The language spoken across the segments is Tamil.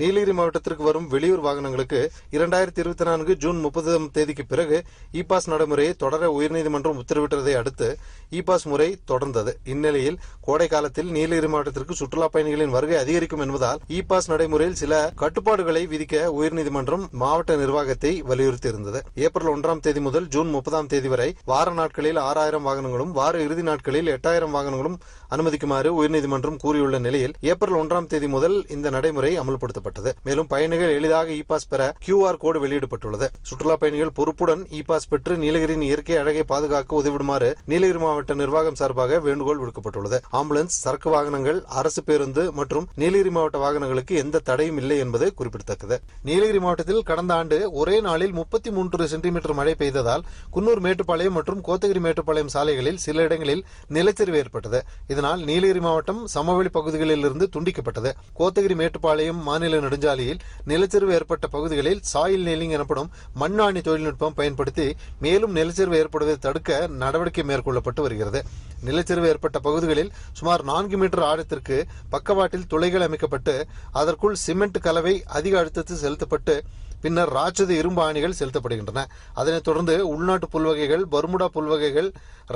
நீலகிரி மாவட்டத்திற்கு வரும் வெளியூர் வாகனங்களுக்கு இரண்டாயிரத்தி இருபத்தி நான்கு ஜூன் முப்பதாம் தேதிக்கு பிறகு இ பாஸ் நடைமுறையை தொடர உயர்நீதிமன்றம் உத்தரவிட்டதை அடுத்து இ பாஸ் முறை தொடர்ந்தது. இந்நிலையில் கோடை காலத்தில் நீலகிரி மாவட்டத்திற்கு சுற்றுலா பயணிகளின் வருகை அதிகரிக்கும் என்பதால் இ பாஸ் நடைமுறையில் சில கட்டுப்பாடுகளை விதிக்க உயர்நீதிமன்றம் மாவட்ட நிர்வாகத்தை வலியுறுத்தியிருந்தது. ஏப்ரல் ஒன்றாம் தேதி முதல் ஜூன் முப்பதாம் தேதி வரை வார நாட்களில் ஆறாயிரம் வாகனங்களும் வார இறுதி நாட்களில் எட்டாயிரம் வாகனங்களும் அனுமதிக்குமாறு உயர்நீதிமன்றம் கூறியுள்ள நிலையில் ஏப்ரல் ஒன்றாம் தேதி முதல் இந்த நடைமுறை அமல்படுத்தப்பட்டது. மேலும் பயணிகள் எளிதாக இ பாஸ் பெற கியூஆர் கோடு வெளியிடப்பட்டுள்ளது. சுற்றுலா பயணிகள் பொறுப்புடன் இ பாஸ் பெற்று நீலகிரியின் இயற்கை அழகை பாதுகாக்க உதவிடுமாறு நீலகிரி மாவட்ட நிர்வாகம் சார்பாக வேண்டுகோள் விடுக்கப்பட்டுள்ளது. ஆம்புலன்ஸ் சரக்கு வாகனங்கள் அரசு பேருந்து மற்றும் நீலகிரி மாவட்ட வாகனங்களுக்கு எந்த தடையும் இல்லை என்பது குறிப்பிடத்தக்கது. நீலகிரி மாவட்டத்தில் கடந்த ஆண்டு ஒரே நாளில் முப்பத்தி மூன்று சென்டிமீட்டர் மழை பெய்ததால் குன்னூர் மேட்டுப்பாளையம் மற்றும் கோத்தகிரி மேட்டுப்பாளையம் சாலைகளில் சில இடங்களில் நிலச்சரிவு ஏற்பட்டது. இதனால் நீலகிரி மாவட்டம் சமவெளி பகுதிகளில் இருந்து துண்டிக்கப்பட்டது. கோத்தகிரி மேட்டுப்பாளையம் மாநில நெடுஞ்சாலையில் நிலச்சரிவு ஏற்பட்ட பகுதிகளில் சாயில் நீலிங் எனப்படும் மண்ணாணி தொழில்நுட்பம் பயன்படுத்தி மேலும் நிலச்சரிவு ஏற்படுவதை தடுக்க நடவடிக்கை மேற்கொள்ளப்பட்டு வருகிறது. நிலச்சரிவு ஏற்பட்ட பகுதிகளில் சுமார் நான்கு மீட்டர் ஆழத்திற்கு பக்கவாட்டில் துளைகள் அமைக்கப்பட்டு அதற்குள் சிமெண்ட் கலவை அதிக அழுத்தத்தில் செலுத்தப்பட்டு பின்னர் ராட்சத இரும்பு ஆணிகள் செலுத்தப்படுகின்றன. அதனைத் தொடர்ந்து உள்நாட்டு புல்வகைகள் பர்முடா புல்வகைகள்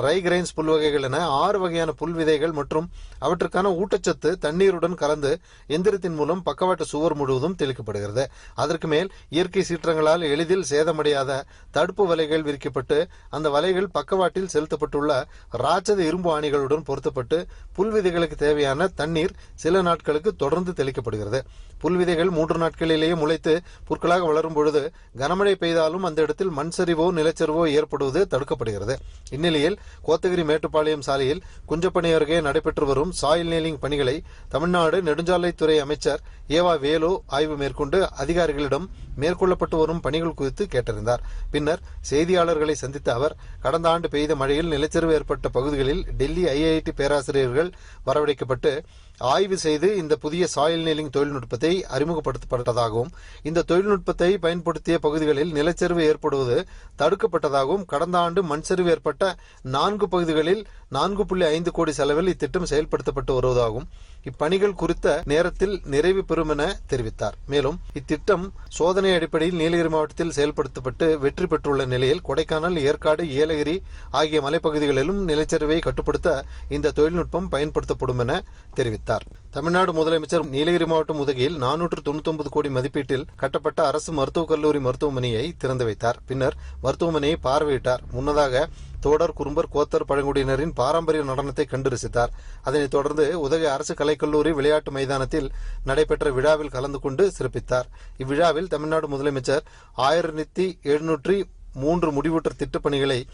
ரைகிரைன்ஸ் புல்வகைகள் என ஆறு வகையான புல் விதைகள் மற்றும் அவற்றுக்கான ஊட்டச்சத்து தண்ணீருடன் கலந்து எந்திரத்தின் மூலம் பக்கவாட்டு சுவர் முழுவதும் தெளிக்கப்படுகிறது. அதற்கு மேல் இயற்கை சீற்றங்களால் எளிதில் சேதமடையாத தடுப்பு வலைகள் விரிக்கப்பட்டு அந்த வலைகள் பக்கவாட்டில் செலுத்தப்பட்டுள்ள ராட்சத இரும்பு ஆணிகளுடன் பொருத்தப்பட்டு புல்விதைகளுக்கு தேவையான தண்ணீர் சில நாட்களுக்கு தொடர்ந்து தெளிக்கப்படுகிறது. புல்விதைகள் மூன்று நாட்களிலேயே முளைத்து புற்களாக வளரும் பொழுது கனமழை பெய்தாலும் அந்த இடத்தில் மண் சரிவோ நிலச்சரிவோ ஏற்படுவது தடுக்கப்படுகிறது. இந்நிலையில் கோத்தகிரி மேட்டுப்பாளையம் சாலையில் குஞ்சப்பணி அருகே நடைபெற்று வரும் சாயில் நீலிங் பணிகளை தமிழ்நாடு நெடுஞ்சாலைத்துறை அமைச்சர் ஏவா வேலு ஆய்வு மேற்கொண்டு அதிகாரிகளிடம் மேற்கொள்ளப்பட்டு வரும் பணிகள் குறித்து கேட்டறிந்தார். பின்னர் செய்தியாளர்களை சந்தித்த அவர் கடந்த ஆண்டு பெய்த மழையில் நிலச்சரிவு ஏற்பட்ட பகுதிகளில் டெல்லி ஐஐடி பேராசிரியர்கள் வரவழைக்கப்பட்டு ஆய்வு செய்து இந்த புதிய சாயில் நீலிங் தொழில்நுட்பத்தை அறிமுகப்படுத்தப்பட்டதாகவும் இந்த தொழில்நுட்பத்தை பயன்படுத்திய பகுதிகளில் நிலச்சரிவு ஏற்படுவது தடுக்கப்பட்டதாகவும் கடந்த ஆண்டு மண்சரிவு ஏற்பட்ட நான்கு பகுதிகளில் நான்கு புள்ளி ஐந்து கோடி செலவில் இத்திட்டம் செயல்படுத்தப்பட்டு வருவதாகவும் இப்பணிகள் குறித்த நேரத்தில் நிறைவு பெறும் என தெரிவித்தார். மேலும் இத்திட்டம் சோதனை அடிப்படையில் நீலகிரி மாவட்டத்தில் செயல்படுத்தப்பட்டு வெற்றி பெற்றுள்ள நிலையில் கொடைக்கானல் ஏற்காடு ஏலகிரி ஆகிய மலைப்பகுதிகளிலும் நிலச்சரிவை கட்டுப்படுத்த இந்த தொழில்நுட்பம் பயன்படுத்தப்படும் என தெரிவித்தார். தமிழ்நாடு முதலமைச்சர் நீலகிரி மாவட்டம் உதகையில் நானூற்று தொண்ணூத்தி ஒன்பது கோடி மதிப்பீட்டில் கட்டப்பட்ட அரசு மருத்துவக் கல்லூரி மருத்துவமனையை திறந்து வைத்தார். பின்னர் மருத்துவமனையை பார்வையிட்டார். முன்னதாக தோடர் குறும்பர் கோத்தர் பழங்குடியினரின் பாரம்பரிய நடனத்தை கண்டு ரசித்தார். அதனைத் தொடர்ந்து உதகை அரசு கலைக்கல்லூரி விளையாட்டு மைதானத்தில் நடைபெற்ற விழாவில் கலந்து கொண்டு சிறப்பித்தார். இவ்விழாவில் தமிழ்நாடு முதலமைச்சர் ஆயிரத்தி எழுநூற்றி மூன்று முடிவுற்ற திட்டப்பணிகளை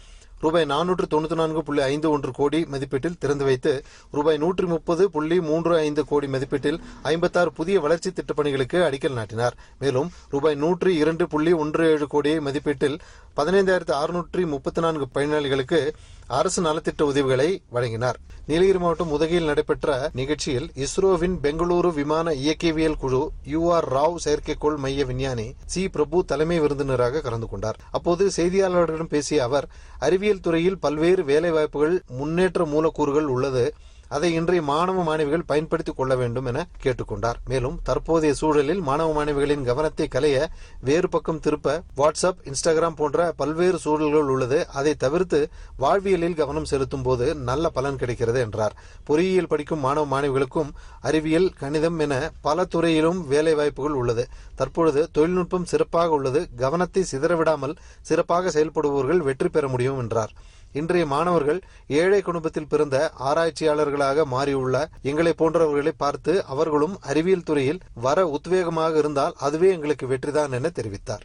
ரூபாய் நானூற்று தொண்ணூத்தி நான்கு புள்ளி ஐந்து ஒன்று கோடி மதிப்பீட்டில் திறந்து வைத்து ரூபாய் நூற்றி முப்பது புள்ளி மூன்று ஐந்து கோடி மதிப்பீட்டில் ஐம்பத்தாறு புதிய வளர்ச்சி திட்டப்பணிகளுக்கு அடிக்கல் நாட்டினார். மேலும் ரூபாய் நூற்றி இரண்டு புள்ளி ஒன்று ஏழு கோடி மதிப்பீட்டில் பதினைந்தாயிரத்து அறுநூற்றி முப்பத்தி நான்கு பயனாளிகளுக்கு அரசு நலத்திட்ட உதவிகளை வழங்கினார். நீலகிரி மாவட்டம் உதகையில் நடைபெற்ற நிகழ்ச்சியில் இஸ்ரோவின் பெங்களூரு விமான இயக்கவியல் குழு யூ ஆர் ராவ் செயற்கைக்கோள் மைய விஞ்ஞானி சி பிரபு தலைமை விருந்தினராக கலந்து கொண்டார். அப்போது செய்தியாளர்களிடம் பேசிய அவர் அறிவியல் துறையில் பல்வேறு வேலைவாய்ப்புகள் முன்னேற்ற மூலக்கூறுகள் உள்ளது. அதை இன்றைய மாணவ மாணவிகள் பயன்படுத்திக் கொள்ள வேண்டும் என கேட்டுக்கொண்டார். மேலும் தற்போதைய சூழலில் மாணவ மாணவிகளின் கவனத்தை கலைய வேறு பக்கம் திருப்ப வாட்ஸ்அப் இன்ஸ்டாகிராம் போன்ற பல்வேறு சூழல்கள் உள்ளது. அதை தவிர்த்து வாழ்வியலில் கவனம் செலுத்தும் போது நல்ல பலன் கிடைக்கிறது என்றார். பொறியியல் படிக்கும் மாணவ மாணவிகளுக்கும் அறிவியல் கணிதம் என பல துறையிலும் வேலை வாய்ப்புகள் உள்ளது. தற்பொழுது தொழில்நுட்பம் சிறப்பாக உள்ளது. கவனத்தை சிதறவிடாமல் சிறப்பாக செயல்படுபவர்கள் வெற்றி பெற முடியும் என்றார். இன்றைய மாணவர்கள் ஏழை குடும்பத்தில் பிறந்த ஆராய்ச்சியாளர்களாக மாறியுள்ள எங்களை போன்றவர்களை பார்த்து அவர்களும் அறிவியல் துறையில் வர உத்வேகமாக இருந்தால் அதுவே எங்களுக்கு வெற்றிதான் என தெரிவித்தார்.